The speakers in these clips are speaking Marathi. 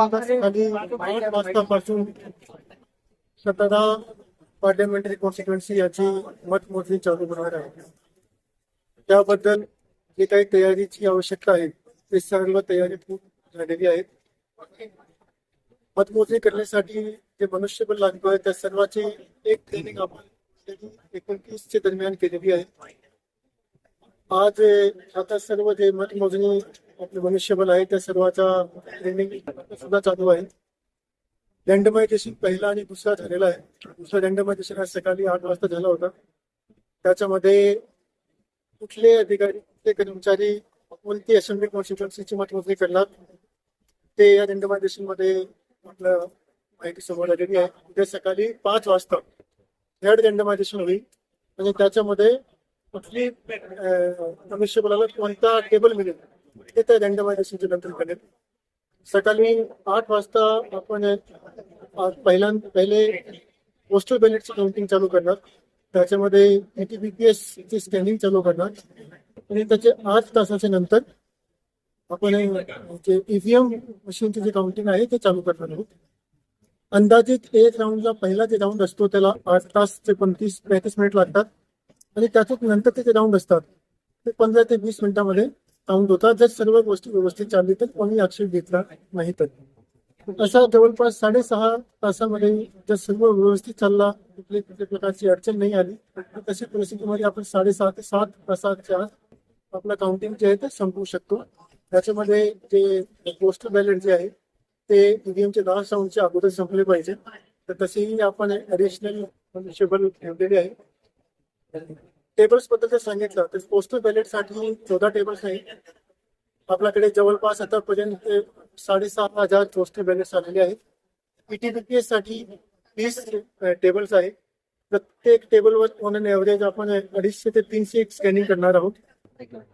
आणि आठ वाजतापासून सतरा पार्लमेंटरी कॉन्स्टिट्युएन्सी याची मतमोजणी चालू होणार आहे त्याबद्दल जे काही तयारीची आवश्यकता आहे ते सर्व तयारी झालेली आहे। मतमोजणी करण्यासाठी जे मनुष्यबळ लागतोय त्या सर्वाची एक ट्रेनिंग आपण एकोणतीसच्या दरम्यान केलेली आहे। आज आता सर्व जे मतमोजणी आपले मनुष्यबल आहे त्या सर्वाचा ट्रेनिंग सुद्धा चालू आहे. रँडमायझेशन पहिला आणि दुसरा झालेला आहे. दुसरा रँडमायझेशन आज सकाळी आठ वाजता झाला होता. त्याच्यामध्ये कुठले अधिकारी कुठले कर्मचारी कोणती असेंब्ली कॉन्स्टिट्युएन्सीची मतमोजणी करणार ते या रँडमायझेशनमध्ये आपलं माहिती समोर आलेली आहे. उद्या सकाळी पाच वाजता थर्ड रँडमायझेशन होईल. आणि त्याच्यामध्ये कुठली अं, मनुष्यबळाला कोणता टेबल मिळेल? तिथे त्या रँडमायझेशनच्या नंतर करेल. सकाळी आठ वाजता आपण पहिल्या पहिले पोस्टल बॅलेटची काउंटिंग चालू करणार. त्याच्यामध्ये एटीबीपीएस ची स्कॅनिंग चालू करणार. आणि त्याचे आठ तासाच्या नंतर आपण जे ईव्हीएम मशीनचे जे काउंटिंग आहे ते चालू करणार आहोत. अंदाजित एक राऊंडला पहिला जे राऊंड असतो त्याला आठ तास ते पंचवीस पैतीस मिनिट लागतात. आणि त्यातून नंतर ते जे राऊंड असतात ते पंधरा ते वीस मिनिटामध्ये काउंट होता. जर सर्व गोष्टी व्यवस्थित चालली तर कोणी आक्षेप घेतला नाही तर. असा जवळपास साडेसहा तासामध्ये जर सर्व व्यवस्थित चालला कुठली कुठल्या प्रकारची अडचण नाही आली तर तशा परिस्थितीमध्ये आपण साडेसहा ते सात तासाच्या आत आपलं काउंटिंग जे आहे ते संपवू शकतो. त्याच्यामध्ये जे पोस्टल बॅलेट जे आहे ते ईव्हीएमचे दहा साऊंडच्या अगोदर संपले पाहिजे तर तसेही आपण ऍडिशनल ठेवलेले आहे. टेबल्सबद्दल जर सांगितलं तर पोस्टल बॅलेटसाठी चौदा टेबल्स आहे. आपल्याकडे जवळपास आतापर्यंत साडेसहा हजार पोस्टल बॅलेट्स आलेले आहेत. पीटीबीपीएससाठी वीस टेबल्स आहे प्रत्येक टेबलवर ऑन अन एव्हरेज आपण अडीचशे ते तीनशे स्कॅनिंग करणार आहोत.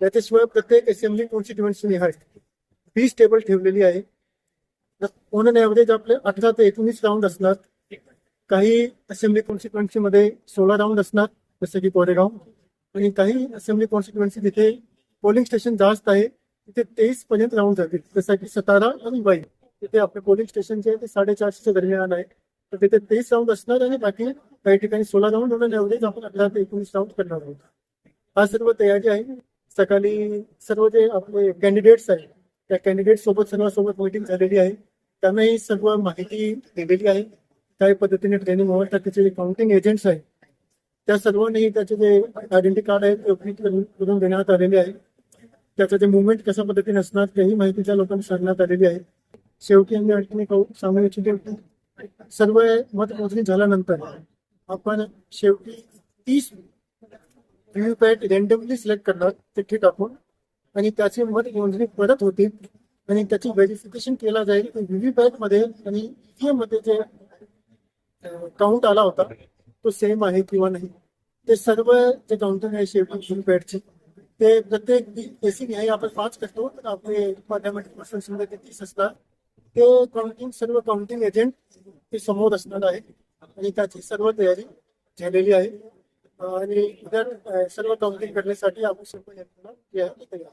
त्याच्याशिवाय प्रत्येक असेंब्ली कॉन्स्टिट्युएन्सी आहे वीस टेबल ठेवलेली आहे. ऑन अन एव्हरेज आपले अठरा ते एकोणीस राऊंड असणार. काही असेंब्ली कॉन्स्टिट्युएन्सीमध्ये सोळा राऊंड असणार जसं की कोरेगाव. आणि काही असेंब्ली कॉन्स्टिट्युएन्सी तिथे पोलिंग स्टेशन जास्त आहे तिथे तेवीस पर्यंत राऊंड जातील. जसं की सतारा आणि बाई तिथे आपले पोलिंग स्टेशन जे आहे ते साडेचारशेच्या दरम्यान आहे. तर तिथे तेवीस राऊंड असणार आणि बाकी काही ठिकाणी सोळा राऊंड होणार एवढेच आपण अकरा ते एकोणीस राऊंड करणार आहोत. हा सर्व तयारी आहे. सकाळी सर्व जे आपले कॅन्डिडेट्स आहेत त्या कॅन्डिडेट सोबत सर्वांसोबत मीटिंग झालेली आहे. त्यांनाही सर्व माहिती दिलेली आहे. काही पद्धतीने ट्रेनिंग होत त्याचे जे काउंटिंग एजंट्स आहेत त्या सर्वांनी त्याचे जे आयडेंटिटी कार्ड आहे ते उपलब्ध करून देण्यात आलेले आहे. त्याचं जे मुवमेंट कशा पद्धतीने असणार तेही माहिती त्या लोकांनी सांगण्यात आलेली आहे. शेवटी आम्ही आणखी सांगू इच्छितो. सर्व मतमोजणी झाल्यानंतर आपण शेवटी तीस व्हीव्हीपॅट रेंडमली सिलेक्ट करणार तिथे टाकून आणि त्याची मतमोजणी परत होतील आणि त्याची व्हेरिफिकेशन केला जाईल. व्हीव्हीपॅटमध्ये आणि ईव्हीएममध्ये जे काउंट आला होता तो सेम आहे किंवा नाही. ते सर्व जे काउंटर आहे शेवटी व्हीव्हीपॅटचे ते प्रत्येक बेसिक आहे. आपण पाच करतो तर आपले पार्लमेंट पर्सन समजा ते तीस असणार ते काउंटिंग सर्व काउंटिंग एजंट ते समोर असणार आहे. आणि त्याची सर्व तयारी झालेली आहे. आणि सर्व काउंटिंग करण्यासाठी आपण सर्व यंत्रणा तयार